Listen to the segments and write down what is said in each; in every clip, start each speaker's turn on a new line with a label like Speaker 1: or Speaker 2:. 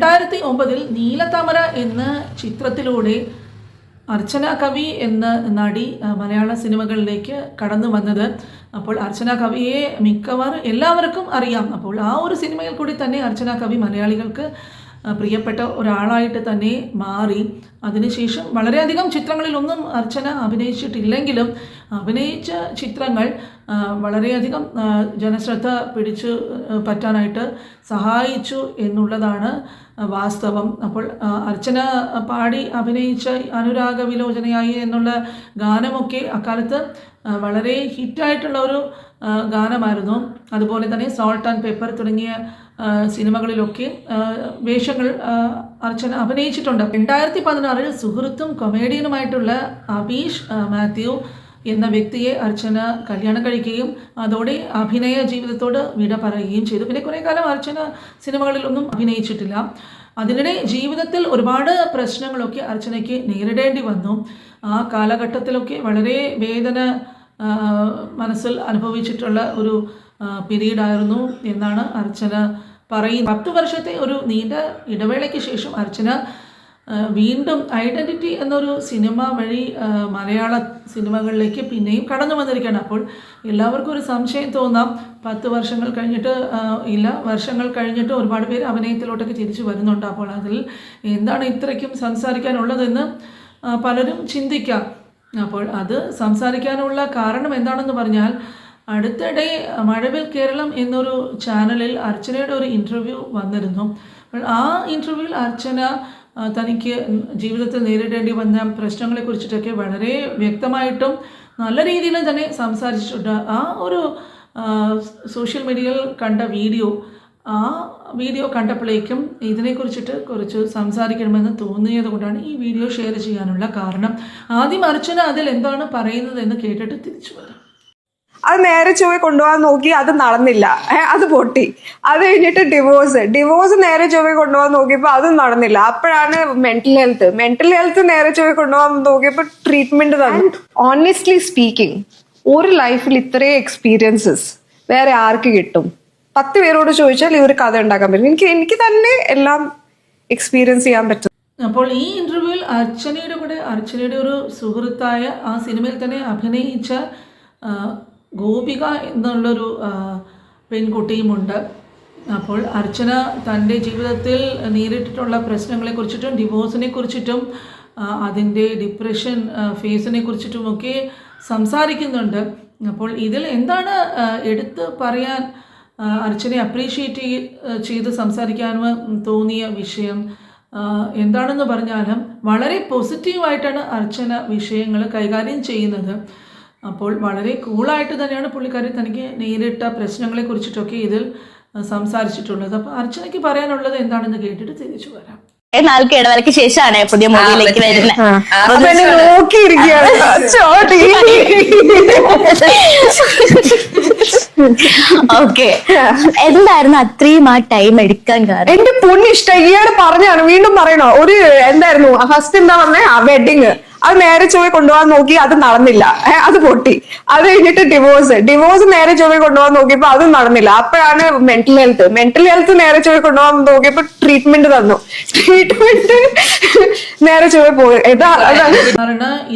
Speaker 1: രണ്ടായിരത്തി ഒമ്പതിൽ നീലത്താമര എന്ന ചിത്രത്തിലൂടെ അർച്ചന കവി എന്ന നടി മലയാള സിനിമകളിലേക്ക് കടന്നു വന്നത്. അപ്പോൾ അർച്ചന കവിയെ മിക്കവാറും എല്ലാവർക്കും അറിയാം. അപ്പോൾ ആ ഒരു സിനിമയിൽ കൂടി തന്നെ അർച്ചന കവി മലയാളികൾക്ക് പ്രിയപ്പെട്ട ഒരാളായിട്ട് തന്നെ മാറി. അതിനുശേഷം വളരെയധികം ചിത്രങ്ങളിലൊന്നും അർച്ചന അഭിനയിച്ചിട്ടില്ലെങ്കിലും അഭിനയിച്ച ചിത്രങ്ങൾ വളരെയധികം ജനശ്രദ്ധ പിടിച്ചു പറ്റാനായിട്ട് സഹായിച്ചു എന്നുള്ളതാണ് വാസ്തവം. അപ്പോൾ അർച്ചന പാടി അഭിനയിച്ച അനുരാഗ വിലോചനയായി എന്നുള്ള ഗാനമൊക്കെ അക്കാലത്ത് വളരെ ഹിറ്റായിട്ടുള്ള ഒരു ഗാനമായിരുന്നു. അതുപോലെ തന്നെ സോൾട്ട് ആൻഡ് പേപ്പർ തുടങ്ങിയ സിനിമകളിലൊക്കെ വേഷങ്ങൾ അർച്ചന അഭിനയിച്ചിട്ടുണ്ട്. രണ്ടായിരത്തി പതിനാറിൽ സുഹൃത്തും കൊമേഡിയനുമായിട്ടുള്ള അബീഷ് മാത്യു എന്ന വ്യക്തിയെ അർച്ചന കല്യാണം കഴിക്കുകയും അതോടെ അഭിനയ ജീവിതത്തോട് വിട പറയുകയും ചെയ്തു. പിന്നെ കുറേ കാലം അർച്ചന സിനിമകളിലൊന്നും അഭിനയിച്ചിട്ടില്ല. അതിനിടെ ജീവിതത്തിൽ ഒരുപാട് പ്രശ്നങ്ങളൊക്കെ അർച്ചനയ്ക്ക് നേരിടേണ്ടി വന്നു. ആ കാലഘട്ടത്തിലൊക്കെ വളരെ വേദന മനസ്സിൽ അനുഭവിച്ചിട്ടുള്ള ഒരു പീരീഡായിരുന്നു എന്നാണ് അർച്ചന പറയുന്നത്. പത്ത് വർഷത്തെ ഒരു നീണ്ട ഇടവേളയ്ക്ക് ശേഷം അർച്ചന വീണ്ടും ഐഡന്റിറ്റി എന്നൊരു സിനിമ വഴി മലയാള സിനിമകളിലേക്ക് പിന്നെയും കടന്നു വന്നിരിക്കുകയാണ്. അപ്പോൾ എല്ലാവർക്കും ഒരു സംശയം തോന്നാം. പത്ത് വർഷങ്ങൾ കഴിഞ്ഞിട്ട് ഇല്ല വർഷങ്ങൾ കഴിഞ്ഞിട്ട് ഒരുപാട് പേര് അഭിനയത്തിലോട്ടൊക്കെ തിരിച്ചു വരുന്നുണ്ട്. അപ്പോൾ അതിൽ എന്താണ് ഇത്രയ്ക്കും സംസാരിക്കാനുള്ളതെന്ന് പലരും ചിന്തിക്കാം. അപ്പോൾ അത് സംസാരിക്കാനുള്ള കാരണം എന്താണെന്ന് പറഞ്ഞാൽ അടുത്തിടെ മഴവിൽ കേരളം എന്നൊരു ചാനലിൽ അർച്ചനയുടെ ഒരു ഇന്റർവ്യൂ വന്നിരുന്നു. അപ്പോൾ ആ ഇന്റർവ്യൂവിൽ അർച്ചന തനിക്ക് ജീവിതത്തിൽ നേരിടേണ്ടി വന്ന പ്രശ്നങ്ങളെ കുറിച്ചിട്ടൊക്കെ വളരെ വ്യക്തമായിട്ടും നല്ല രീതിയിൽ തന്നെ സംസാരിച്ചിട്ടുണ്ട്. ആ ഒരു സോഷ്യൽ മീഡിയയിൽ കണ്ട വീഡിയോ ആ വീഡിയോ കണ്ടപ്പോഴേക്കും ഇതിനെക്കുറിച്ചിട്ട് കുറച്ച് സംസാരിക്കണമെന്ന് തോന്നിയത് കൊണ്ടാണ് ഈ വീഡിയോ ഷെയർ ചെയ്യാനുള്ള കാരണം. ആദ്യം അർച്ചന അതിൽ എന്താണ് പറയുന്നത് എന്ന് കേട്ടിട്ട് തിരിച്ചു വരാം.
Speaker 2: അത് നേരെ ചൊവ്വെ കൊണ്ടുപോകാൻ നോക്കി അത് നടന്നില്ല. അത് പൊട്ടി. അത് കഴിഞ്ഞിട്ട് ഡിവോഴ്സ് ഡിവോഴ്സ് നേരെ ചൊവ്വെ കൊണ്ടുപോകാൻ നോക്കിയപ്പോൾ അതും നടന്നില്ല. അപ്പോഴാണ് മെന്റൽ ഹെൽത്ത് മെന്റൽ ഹെൽത്ത് നേരെ ചൊവ്വെ കൊണ്ടുപോകാൻ നോക്കിയപ്പോൾ ട്രീറ്റ്മെന്റ് തന്നു. ഓണസ്റ്റ്ലി സ്പീക്കിംഗ് ഒരു ലൈഫിൽ ഇത്രയും എക്സ്പീരിയൻസസ് വേറെ ആർക്ക് കിട്ടും? പത്ത് പേരോട് ചോദിച്ചാൽ ഈ ഒരു കഥ ഉണ്ടാക്കാൻ പറ്റും. എനിക്ക് എനിക്ക് തന്നെ എല്ലാം എക്സ്പീരിയൻസ് ചെയ്യാൻ പറ്റും.
Speaker 1: അപ്പോൾ ഈ ഇന്റർവ്യൂവിൽ അർച്ചനയുടെ കൂടെ അർച്ചനയുടെ ഒരു സുഹൃത്തായ ആ സിനിമയിൽ തന്നെ അഭിനയിച്ച ഗോപിക എന്നുള്ളൊരു പെൺകുട്ടിയുമുണ്ട്. അപ്പോൾ അർച്ചന തന്റെ ജീവിതത്തിൽ നേരിട്ടിട്ടുള്ള പ്രശ്നങ്ങളെ കുറിച്ചിട്ടും ഡിവോഴ്സിനെ കുറിച്ചിട്ടും അതിന്റെ ഡിപ്രഷൻ ഫേസിനെ കുറിച്ചിട്ടുമൊക്കെ സംസാരിക്കുന്നുണ്ട്. അപ്പോൾ ഇതിൽ എന്താണ് എടുത്ത് പറയാൻ അർച്ചനെ അപ്രീഷിയേറ്റ് ചെയ്ത് സംസാരിക്കാൻ തോന്നിയ വിഷയം? എന്താണെന്ന് പറഞ്ഞാലും വളരെ പോസിറ്റീവായിട്ടാണ് അർച്ചന വിഷയങ്ങൾ കൈകാര്യം ചെയ്യുന്നത്. അപ്പോൾ വളരെ കൂളായിട്ട് തന്നെയാണ് പുള്ളിക്കാരി തനിക്ക് നേരിട്ട പ്രശ്നങ്ങളെ കുറിച്ചിട്ടൊക്കെ ഇതിൽ സംസാരിച്ചിട്ടുള്ളത്. അപ്പോൾ അർച്ചനയ്ക്ക് പറയാനുള്ളത് എന്താണെന്ന് കേട്ടിട്ട് തിരിച്ചു വരാം.
Speaker 3: നാൾക്ക് ഇടവേളയ്ക്ക് ശേഷമാണ് പുതിയ മൂവിയിലേക്ക് വരുന്നത്. ഓക്കെ. എന്തായിരുന്നു അത്രയും ആ ടൈം എടുക്കാൻ കാരണം?
Speaker 2: എന്റെ പൊണ്ണിഷ്ടം ഈയോട് പറഞ്ഞാണ് വീണ്ടും പറയണോ? ഒരു എന്തായിരുന്നു ഫസ്റ്റ് എന്താ പറഞ്ഞേ? ആ വെഡിങ് അത് നേരെ ചൊവ്വെ കൊണ്ടുപോകാൻ നോക്കി അത് നടന്നില്ല. അത് പൊട്ടി. അത് കഴിഞ്ഞിട്ട് ഡിവോഴ്സ് ഡിവോഴ്സ് നേരെ ചൊവ്വെ കൊണ്ടുപോകാൻ നോക്കിയപ്പോ അതും നടന്നില്ല. അപ്പോഴാണ് മെന്റൽ ഹെൽത്ത് മെന്റൽ ഹെൽത്ത് നേരെ ചൊവ്വെ കൊണ്ടുപോകാൻ നോക്കിയപ്പോ ട്രീറ്റ്മെന്റ് തന്നു. ട്രീറ്റ്മെന്റ് നേരെ ചൊവ്വെ പോയി.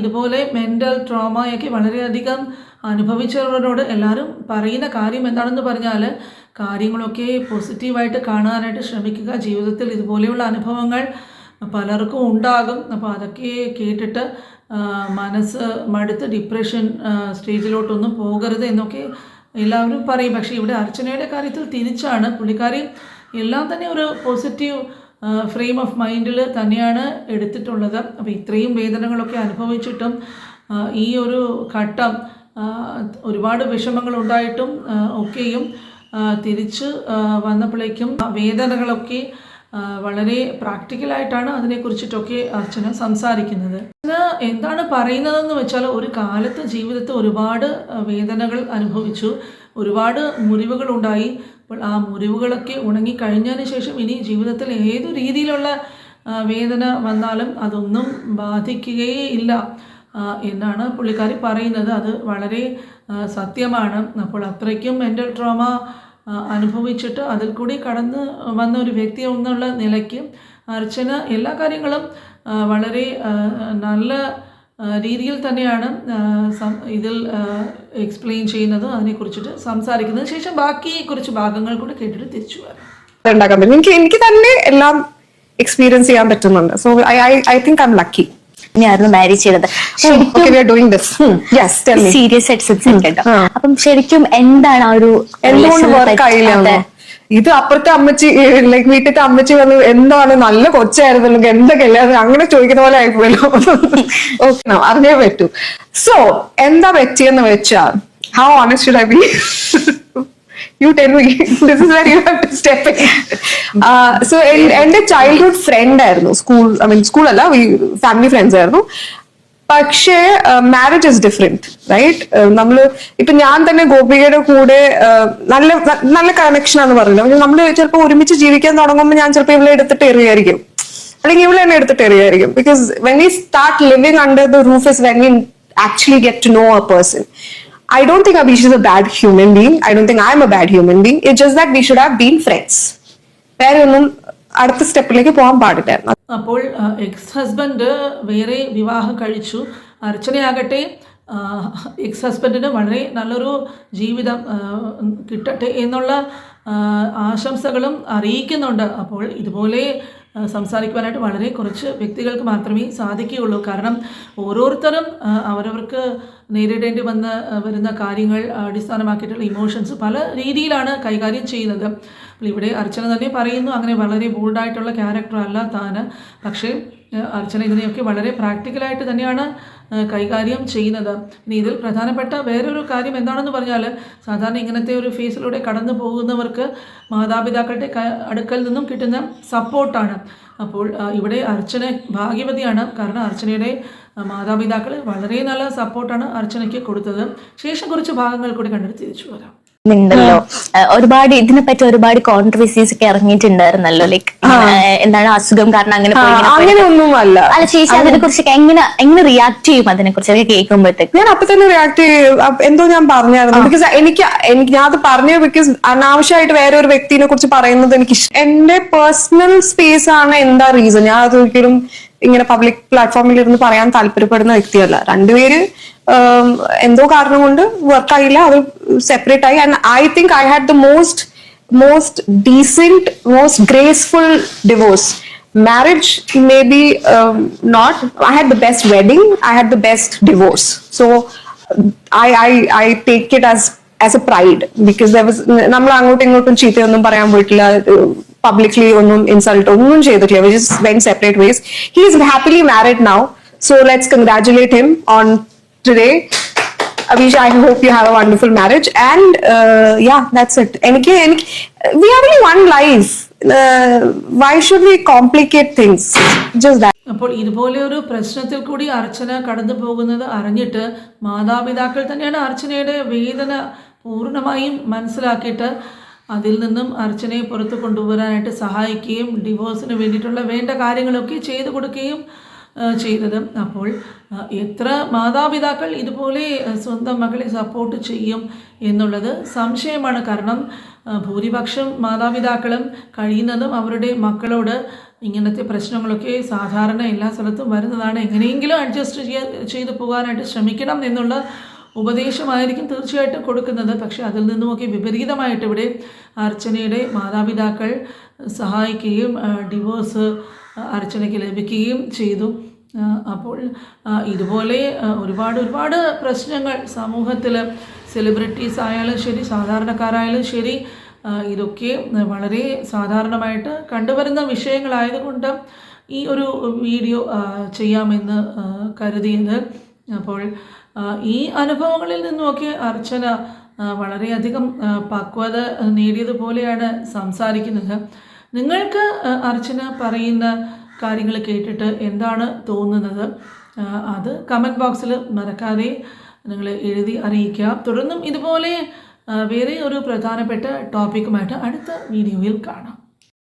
Speaker 1: ഇതുപോലെ മെന്റൽ ട്രോമയൊക്കെ വളരെയധികം അനുഭവിച്ചവരോട് എല്ലാവരും പറയുന്ന കാര്യം എന്താണെന്ന് പറഞ്ഞാൽ കാര്യങ്ങളൊക്കെ പോസിറ്റീവായിട്ട് കാണാനായിട്ട് ശ്രമിക്കുക ജീവിതത്തിൽ ഇതുപോലെയുള്ള അനുഭവങ്ങൾ പലർക്കും ഉണ്ടാകും. അപ്പോൾ അതൊക്കെ കേട്ടിട്ട് മനസ്സ് മടുത്ത് ഡിപ്രഷൻ സ്റ്റേജിലോട്ടൊന്നും പോകരുത് എന്നൊക്കെ എല്ലാവരും പറയും. പക്ഷേ ഇവിടെ അർച്ചനയുടെ കാര്യത്തിൽ തിരിച്ചാണ്. പുള്ളിക്കാരി എല്ലാം തന്നെ ഒരു പോസിറ്റീവ് ഫ്രെയിം ഓഫ് മൈൻഡിൽ തന്നെയാണ് എടുത്തിട്ടുള്ളത്. അപ്പോൾ ഇത്രയും വേദനകളൊക്കെ അനുഭവിച്ചിട്ടും ഈ ഒരു ഘട്ടം ഒരുപാട് വിഷമങ്ങൾ ഉണ്ടായിട്ടും ഒക്കെയും തിരിച്ച് വന്നപ്പോഴേക്കും വേദനകളൊക്കെ വളരെ പ്രാക്ടിക്കലായിട്ടാണ് അതിനെക്കുറിച്ചിട്ടൊക്കെ അർച്ചന സംസാരിക്കുന്നത്. അർച്ചന എന്താണ് പറയുന്നതെന്ന് വെച്ചാൽ ഒരു കാലത്ത് ജീവിതത്തിൽ ഒരുപാട് വേദനകൾ അനുഭവിച്ചു. ഒരുപാട് മുറിവുകൾ ഉണ്ടായി. അപ്പോൾ ആ മുറിവുകളൊക്കെ ഉണങ്ങി കഴിഞ്ഞതിന് ശേഷം ഇനി ജീവിതത്തിൽ ഏതു രീതിയിലുള്ള വേദന വന്നാലും അതൊന്നും ബാധിക്കുകയേ ഇല്ല എന്നാണ് പുള്ളിക്കാരി പറയുന്നത്. അത് വളരെ സത്യമാണ്. അപ്പോൾ അത്രയ്ക്കും മെന്റൽ ട്രോമ അനുഭവിച്ചിട്ട് അതിൽ കൂടി കടന്ന് വന്ന ഒരു വ്യക്തി എന്നുള്ള നിലയ്ക്ക് അർച്ചന എല്ലാ കാര്യങ്ങളും വളരെ നല്ല രീതിയിൽ തന്നെയാണ് ഇതിൽ എക്സ്പ്ലെയിൻ ചെയ്യുന്നത് അതിനെക്കുറിച്ചിട്ട് സംസാരിക്കുന്നതിന് ശേഷം ബാക്കി കുറച്ച് ഭാഗങ്ങൾ കൂടി കേട്ടിട്ട് തിരിച്ചു വരാം.
Speaker 2: എനിക്ക് എനിക്ക് തന്നെ എല്ലാം എക്സ്പീരിയൻസ് ചെയ്യാൻ പറ്റുന്നുണ്ട്. So I I I think I'm lucky
Speaker 3: ആയിരുന്നു മാരേജ് ചെയ്തത്. സീരിയസ് ആയിട്ട് സംസാരിക്കട്ടോ
Speaker 2: ആ.
Speaker 3: അപ്പം ശരിക്കും എന്താണ് ആ ഒരു.
Speaker 2: ഇത് അപ്പുറത്തെ അമ്മച്ചി ലൈക്ക് വീട്ടിലത്തെ അമ്മച്ചി വന്ന് എന്താണ് നല്ല കൊച്ചായിരുന്നല്ലോ എന്തൊക്കെയല്ലേ അങ്ങനെ ചോദിക്കുന്ന പോലെ ആയിപ്പോയല്ലോ. ഓക്കെ അറിഞ്ഞേ പറ്റൂ. സോ എന്താ പറ്റിയെന്ന് വെച്ചാ how honest I be you tell me this is very you have to step so എന്റെ ചൈൽഡ്ഹുഡ് ഫ്രണ്ട് ആയിരുന്നു. സ്കൂൾ ഐ മീൻ സ്കൂൾ അല്ല ഫാമിലി ഫ്രണ്ട്സ് ആയിരുന്നു. പക്ഷേ മാരേജ് ഇസ് ഡിഫറെന്റ് റൈറ്റ് നമ്മൾ ഇപ്പൊ ഞാൻ തന്നെ ഗോപികയുടെ കൂടെ uh, നല്ല നല്ല കണക്ഷൻ ആണെന്ന് പറഞ്ഞില്ല നമ്മൾ ചിലപ്പോൾ ഒരുമിച്ച് ജീവിക്കാൻ തുടങ്ങുമ്പോൾ ഞാൻ ചിലപ്പോൾ ഇവളെ എടുത്തിട്ട് എറിയായിരിക്കും. അല്ലെങ്കിൽ ഇവളെ തന്നെ എടുത്തിട്ട് എറിയായിരിക്കും. Because when we start living under the roof is when we actually get to know a person I don't think Abhish is a bad human being. I don't think I'm a bad human being. It's just that we should have been friends. വേറെ ഒന്നും അടുത്ത സ്റ്റെപ്പിലേക്ക് പോകാൻ പാടില്ലായിരുന്നു
Speaker 1: അപ്പോൾ ex husband വേറെ വിവാഹം കഴിച്ചു അർച്ചനയാകട്ടെ X ഹസ്ബൻഡിന് വളരെ നല്ലൊരു ജീവിതം കിട്ടട്ടെ എന്നുള്ള ആശംസകളും അറിയിക്കുന്നുണ്ട് അപ്പോൾ ഇതുപോലെ സംസാരിക്കുവാനായിട്ട് വളരെ കുറച്ച് വ്യക്തികൾക്ക് മാത്രമേ സാധിക്കുകയുള്ളൂ. കാരണം ഓരോരുത്തരും അവരവർക്ക് നേരിടേണ്ടി വന്ന വരുന്ന കാര്യങ്ങൾ അടിസ്ഥാനമാക്കിയിട്ടുള്ള ഇമോഷൻസ് പല രീതിയിലാണ് കൈകാര്യം ചെയ്യുന്നത്. അപ്പോൾ ഇവിടെ അർച്ചന തന്നെ പറയുന്നു അങ്ങനെ വളരെ ബോൾഡായിട്ടുള്ള ക്യാരക്ടർ അല്ല താന്. പക്ഷേ അർച്ചന ഇതിനെയൊക്കെ വളരെ പ്രാക്ടിക്കലായിട്ട് തന്നെയാണ് കൈകാര്യം ചെയ്യുന്നത്. ഇനി ഇതിൽ പ്രധാനപ്പെട്ട വേറൊരു കാര്യം എന്താണെന്ന് പറഞ്ഞാൽ സാധാരണ ഇങ്ങനത്തെ ഒരു ഫേസിലൂടെ കടന്നു പോകുന്നവർക്ക് മാതാപിതാക്കളുടെ അടുക്കൽ നിന്നും കിട്ടുന്ന സപ്പോർട്ടാണ്. അപ്പോൾ ഇവിടെ അർച്ചന ഭാഗ്യവതിയാണ്. കാരണം അർച്ചനയുടെ മാതാപിതാക്കൾ വളരെ നല്ല സപ്പോർട്ടാണ് അർച്ചനയ്ക്ക് കൊടുത്തത്. ശേഷം കുറച്ച് ഭാഗങ്ങൾ കൂടി കണ്ടിട്ട് തിരിച്ചു വരാം.
Speaker 3: ഉണ്ടല്ലോ. ഒരുപാട് ഇതിനെപ്പറ്റി ഒരുപാട് കോൺട്രവേഴ്സീസ് ഒക്കെ ഇറങ്ങിയിട്ടുണ്ടായിരുന്നല്ലോ. ലൈക്ക് എന്താണ് അസുഖം കാരണം അങ്ങനെ പോയി
Speaker 2: അങ്ങനെ ഒന്നും അല്ല
Speaker 3: അല്ല ചേച്ചി അതിനെ കുറിച്ചൊക്കെ എങ്ങനെ എങ്ങനെ റിയാക്ട് ചെയ്യും അതിനെ കുറിച്ചൊക്കെ കേൾക്കുമ്പോഴത്തേക്ക്.
Speaker 2: ഞാൻ അപ്പൊ തന്നെ റിയാക്ട് ചെയ്യും. എന്തോ ഞാൻ പറഞ്ഞായിരുന്നു. ബിക്കോസ് എനിക്ക് എനിക്ക് ഞാൻ അത് പറഞ്ഞു ബിക്കോസ് അനാവശ്യമായിട്ട് വേറെ ഒരു വ്യക്തിനെ കുറിച്ച് പറയുന്നത് എനിക്ക് എന്റെ പേഴ്സണൽ സ്പേസ് ആണ് എന്താ റീസൺ ഞാൻ അത് ഒരിക്കലും ഇങ്ങനെ പബ്ലിക് പ്ലാറ്റ്ഫോമിൽ ഇരുന്ന് പറയാൻ താല്പര്യപ്പെടുന്ന വ്യക്തിയല്ല രണ്ടുപേര് എന്തോ കാരണം കൊണ്ട് വർക്ക് ആയില്ല അത് സെപ്പറേറ്റ് ആയി and I think I had the most most decent, most graceful divorce. Marriage, maybe um, not. I had the best wedding. I had the best divorce. So I I I take it as as a pride because there was നമ്മൾ അങ്ങോട്ടും ഇങ്ങോട്ടും ചീത്തയൊന്നും പറയാൻ പോയിട്ടില്ല publicly ഒന്നും insult ഒന്നും ചെയ്തിട്ടില്ല which is when separate ways he is happily married now so let's congratulate him on today Avisha, I hope you have a wonderful marriage and yeah that's it. എനിക്ക് എനിക്ക് we have only one life why we complicate things? Just that.
Speaker 1: അപ്പോൾ ഇതുപോലെ ഒരു പ്രശ്നത്തിൽ കൂടി അർച്ചന കടന്നു പോകുന്നത് അറിഞ്ഞിട്ട് മാതാപിതാക്കൾ തന്നെയാണ് അർച്ചനയുടെ വേദന പൂർണമായും മനസ്സിലാക്കിയിട്ട് അതിൽ നിന്നും അർച്ചനയെ പുറത്ത് കൊണ്ടുവരാനായിട്ട് സഹായിക്കുകയും ഡിവോഴ്സിന് വേണ്ടിയിട്ടുള്ള വേണ്ട കാര്യങ്ങളൊക്കെ ചെയ്തു കൊടുക്കുകയും ചെയ്തത്. അപ്പോൾ എത്ര മാതാപിതാക്കൾ ഇതുപോലെ സ്വന്തം മകളെ സപ്പോർട്ട് ചെയ്യും എന്നുള്ളത് സംശയമാണ്. കാരണം ഭൂരിപക്ഷം മാതാപിതാക്കളും കഴിയുന്നതും അവരുടെ മക്കളോട് ഇങ്ങനത്തെ പ്രശ്നങ്ങളൊക്കെ സാധാരണ എല്ലാ സ്ഥലത്തും വരുന്നതാണ്. എങ്ങനെയെങ്കിലും അഡ്ജസ്റ്റ് ചെയ്ത് പോകാനായിട്ട് ശ്രമിക്കണം എന്നുള്ള ഉപദേശമായിരിക്കും തീർച്ചയായിട്ടും കൊടുക്കുന്നത്. പക്ഷെ അതിൽ നിന്നുമൊക്കെ വിപരീതമായിട്ട് ഇവിടെ അർച്ചനയുടെ മാതാപിതാക്കൾ സഹായിക്കുകയും ഡിവോഴ്സ് അർച്ചനയ്ക്ക് ലഭിക്കുകയും ചെയ്തു. അപ്പോൾ ഇതുപോലെ ഒരുപാട് ഒരുപാട് പ്രശ്നങ്ങൾ സമൂഹത്തിൽ സെലിബ്രിറ്റീസ് ആയാലും ശരി സാധാരണക്കാരായാലും ശരി ഇതൊക്കെ വളരെ സാധാരണമായിട്ട് കണ്ടുവരുന്ന വിഷയങ്ങളായതുകൊണ്ട് ഈ ഒരു വീഡിയോ ചെയ്യാമെന്ന് കരുതിയത്. അപ്പോൾ ഈ അനുഭവങ്ങളിൽ നിന്നുമൊക്കെ അർച്ചന വളരെയധികം പക്വത നേടിയതുപോലെയാണ് സംസാരിക്കുന്നത്. നിങ്ങൾക്ക് അർച്ചന പറയുന്ന കാര്യങ്ങൾ കേട്ടിട്ട് എന്താണ് തോന്നുന്നത്? അത് കമന്റ് ബോക്സിൽ മറക്കാതെ നിങ്ങൾ എഴുതി അറിയിക്കുക തുടർന്നും ഇതുപോലെ വേറെ ഒരു പ്രധാനപ്പെട്ട ടോപ്പിക്കുമായിട്ട് അടുത്ത വീഡിയോയിൽ കാണാം.